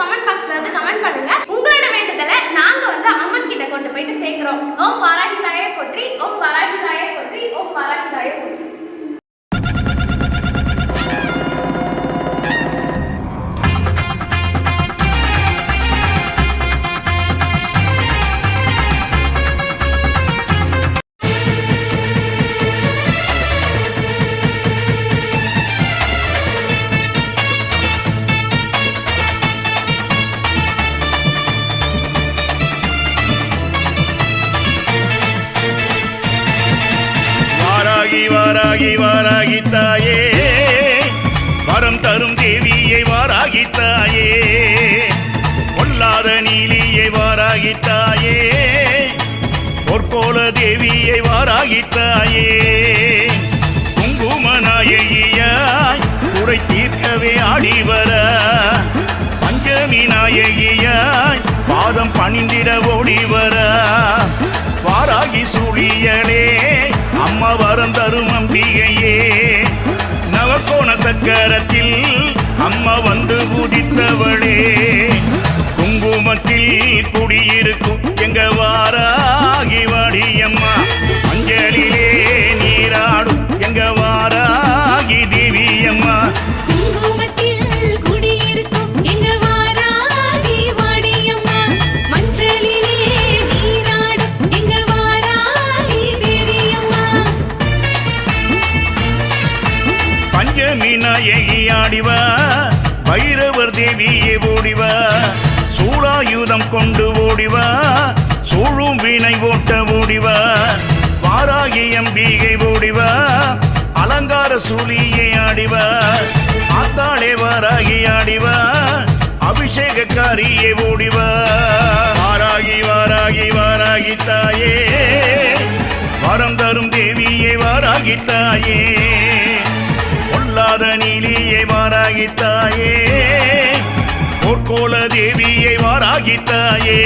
Comment பாக்ஸ்ல வந்து comment பண்ணுங்க. உங்களோட வேண்டுதலை நாங்க வந்து அம்மன் கிட்ட கொண்டு போயிட்டு சேர்க்கிறோம். ஓம் வாராகிதாயே போற்றி ஓம் வாராகிதாயே போற்றி ஓம் வாராகிதாயே போற்றி. வாராகி வாராகி தாயே. வரம் தரும் தேவியை வாராகி தாயே. பொல்லாத நீலியை வாராகி தாயே. பொற்கோல தேவியை வாராகி தாயே. குங்கும நாயகியாய் குறை தீர்க்கவே ஆடிவர பஞ்சமி நாயகியாய் பாதம் பணிந்திட ஓடி வரம் தரும் அம்பிகையே. நவக்கோண சக்கரத்தில் அம்மா வந்து உதித்தவளே. குங்குமத்தில் குடியிருக்கும் எங்க வாராகி பஞ்சமி நாயகி ஆடிவா பைரவர் தேவியே ஓடிவா. சூளாயுதம் கொண்டு ஓடிவா. சூழும் வீணை ஓட்ட ஓடிவா. வாராகி அம்பிகை ஓடிவா. அலங்கார சூழியை ஆடிவா. ஆத்தாளே வாராகி ஆடிவா. அபிஷேகக்காரியே ஓடிவா. வாராகி வாராகி வாராகி தாயே. வரம் தரும் தேவியே வாராகி தாயே. பொல்லாத நீலியை வாராகி பொற்கோல தேவியை வாராகித்தாயே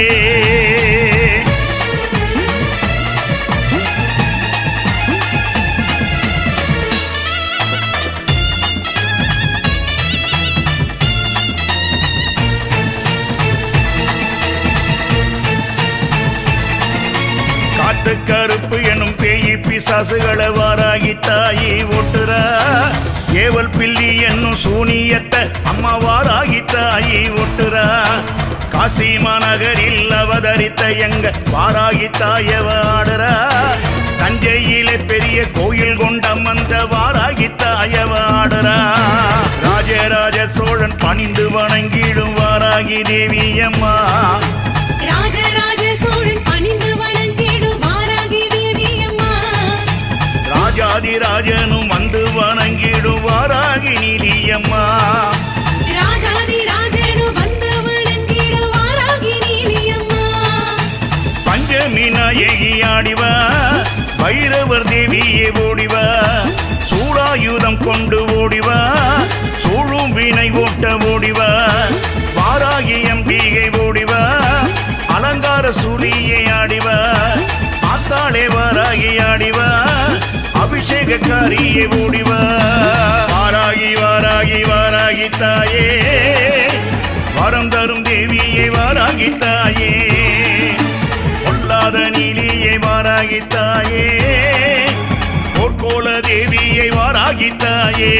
கருப்பு எனும் பேயி பிசாசுகளை பில்லி என்னும் சூனியத்தை அம்மா வாராகி தாயி ஓட்டுறா காசி மாநகரில் அவதரித்த எங்க வாராகி தாயவ ஆடுறா. தஞ்சையிலே பெரிய கோயில் கொண்ட மந்த வாராகி தாயவ ஆடுறா. ராஜராஜ சோழன் பணிந்து வணங்கிடும் வாராகி தேவி அம்மா ராஜராஜ சோழன் பணிந்து வணங்கிடும் வாராகி தேவியம்மா. ராஜாதிராஜனும் வந்து வணங்கிடும் பைரவர் தேவியே ஓடிவா. சூடாயுதம் கொண்டு ஓடிவா. சூழும் வீணை ஓட்ட ஓடிவா. வாராகி அம்பிகை ஓடிவா. அலங்கார சூழியை ஆடிவா. ஆத்தாளே வாராகி ஆடிவா. அபிஷேகக்காரியே ஓடிவா. வாராகி வாராகி வாராகி தாயே. வரம் தரும் தேவியை வாராகி தாயே. பொல்லாத நீலியை வாராகி தாயே. தாயே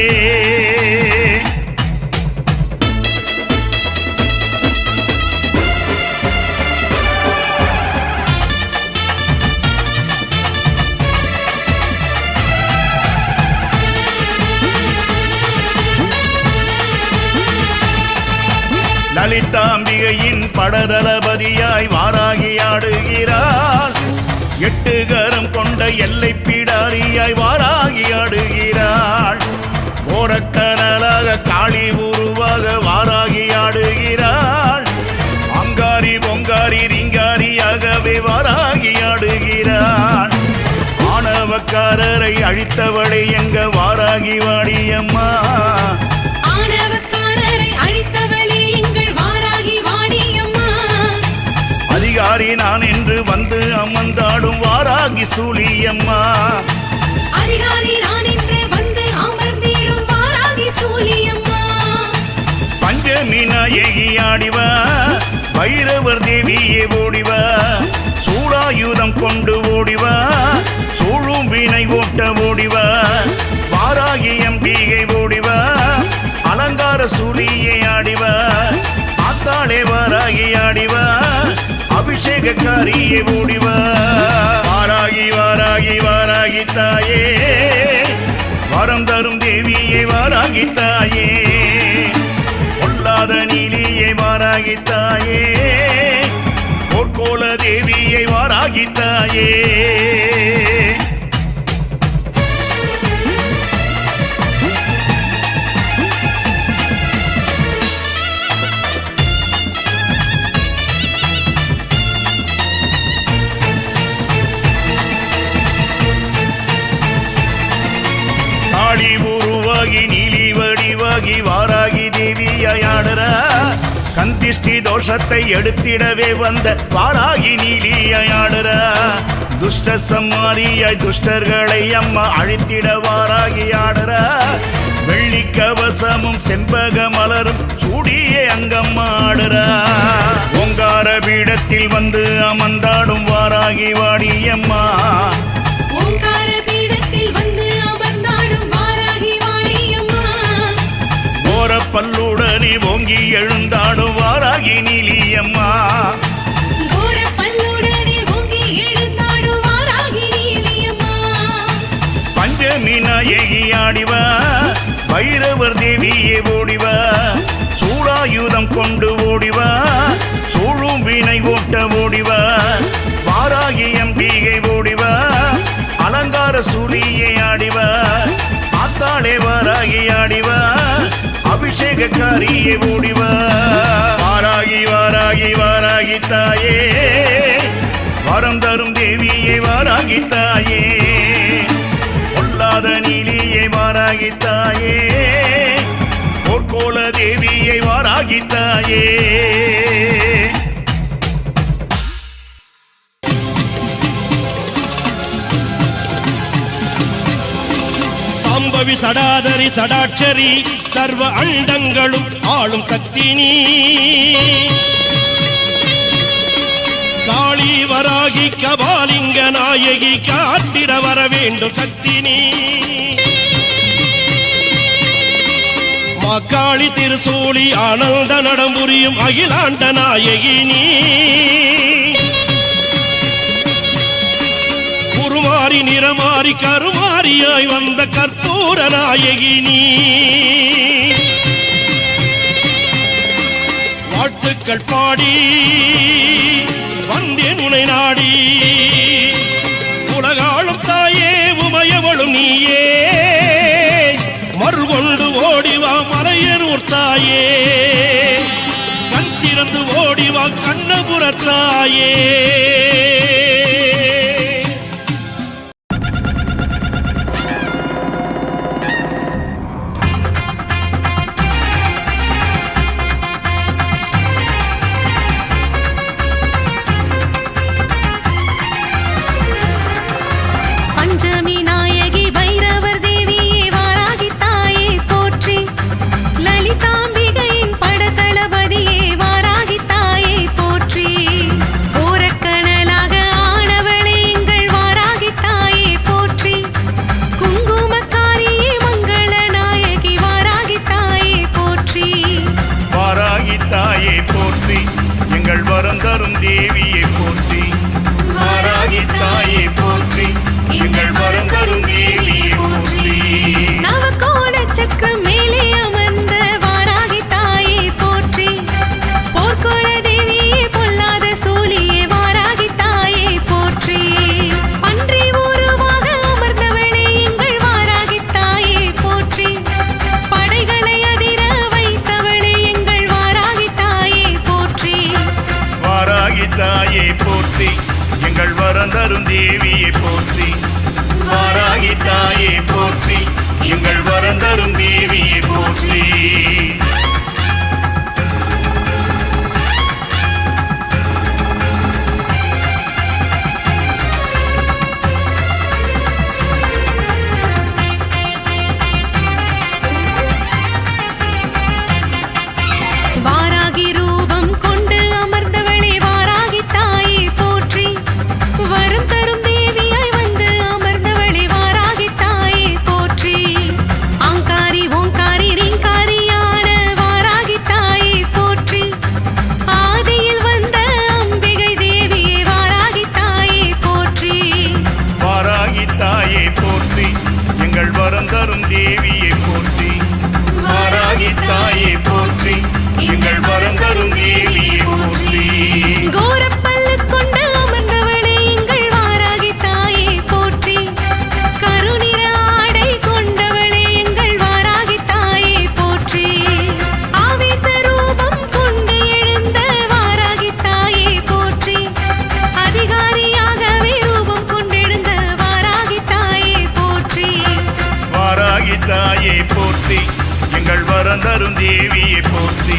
லலிதாம்பிகையின் படதளபதியாய் வாராகி ஆடுகிறாள். ஆணவக்காரரை அழித்தவளை எங்க வாராகி வாடியம்மா. அதிகாரி நான் என்று வந்து அமர்ந்தாடும் வாராகி வாராகி சூழியம்மா அதிகாரி நான் என்று வந்து அமர்ந்திடும் வாராகி சூழியம்மா பஞ்சமி நாயகி ஆடிவா பைரவர் தேவியே ஓடிவா. ஆயுதம் கொண்டு ஓடிவா. சூழும் வினை ஓட்ட ஓடிவா. வாராகி அம்பிகை ஓடிவா. அலங்கார சூழியை ஆடிவா. ஆத்தாளே வாராகி ஆடிவா. அபிஷேகக்காரியை ஓடிவா. வாராகி வாராகி வாராகி தாயே. வரம் தரும் தேவியை வாராகி தாயே. பொல்லாத நீலியை வாராகி தாயே. தேவியை தோஷத்தை எடுத்திடவே வந்த வாராகி நீலியாடுறா துஷ்ட சம்மாரியாய் துஷ்டர்களை அம்மா அழித்திட வாராகி ஆடுறா. வெள்ளி கவசமும் செம்பக மலரும் சூடியே அங்கம்மா ஆடுறா. ஓங்கார பீடத்தில் வந்து அமர்ந்தாடும் வாராகி வாடியம்மா பல்லுடனே ஓங்கி எழுந்தாடும் வாராகி நீலியம்மா. பஞ்சமி நாயகி ஆடிவா பைரவர் தேவியே ஓடிவா சூடாயுதம் கொண்டு ஓடிவா சூழும் வினை ஓட்ட ஓடிவா வாராகி அம்பிகை ஓடிவா அலங்கார சூழியை ஆடிவா ஆத்தாளே வாராகி ஆடிவா அபிஷேகக்காரியே ஓடிவா. வாராகி வாராகி வாராகி தாயே. வரம் தரும் தேவியை வாராகி தாயே. பொல்லாத நீலியை வாராகி தாயே. பொற்கோல தேவியை வாராகி தாயே. சாம்பவி சடாதரி சடாட்சரி சர்வ அண்டங்களும் ஆளும் சக்தி நீ. காளி வராகி கபாலிங்க நாயகி காட்டிட வர வேண்டும் சக்தி நீ. மாக்காளி திருசூலி ஆனந்த நடம்புரியும் அகிலாண்ட நாயகி நீ. உருமாறி நிறமாறி கருமாறியாய் வந்த கற்பூர நாயகினி வாழ்த்துக்கள் பாடி வந்தேன் உனை நாடி. உலகாளும் தாயே உமையவளும் நீயே. மறுகொண்டு ஓடிவா மலையனூர் தாயே. கண் திறந்து ஓடிவா கண்ணபுரத்தாயே எங்கள் வரம் தரும் தேவியை போற்றி கோரப்பல்லு கொண்டு அமர்ந்தவளே எங்கள் வாராகி தாயை போற்றி. கருநிற ஆடை கொண்டவளே எங்கள் வாராகி தாயை போற்றி. ஆவேச ரூபம் கொண்டு எழுந்த வாராகி தாயை போற்றி. அதிகாரியாகவே ரூபம் கொண்டெழுந்த தாயை போற்றி. எங்கள் வரந்தரும் தேவியை போற்றி.